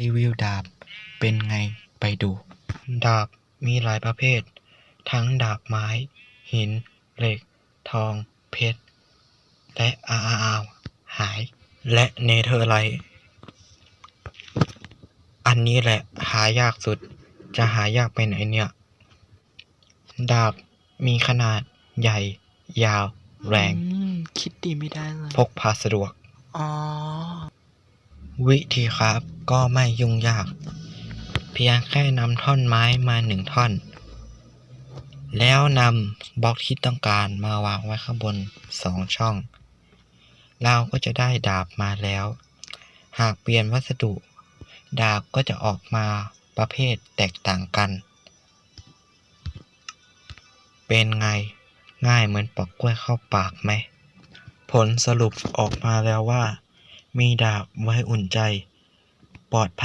รีวิวดาบเป็นไงไปดู ดาบมีหลายประเภท ทั้งดาบไม้ หิน เหล็ก ทอง เพชร และอาอาอาวหาย และเนเธอร์ไลท์อันนี้แหละหายากสุด จะหายากไปไหนเนี่ย ดาบมีขนาดใหญ่ ยาว แรงอืมคิดดีไม่ได้เลย พกพาสะดวก อ๋อ วิธีครับก็ไม่ยุ่งยาก เพียงแค่นำท่อนไม้มาหนึ่งท่อน แล้วนำบล็อกที่ต้องการมาวางไว้ข้างบนสองช่อง เราก็จะได้ดาบมาแล้ว หากเปลี่ยนวัสดุ ดาบก็จะออกมาประเภทแตกต่างกัน เป็นไงง่ายเหมือนปอกกล้วยเข้าปากไหม ผลสรุปออกมาแล้วว่า มีดาบไว้อุ่นใจ ปลอดภัย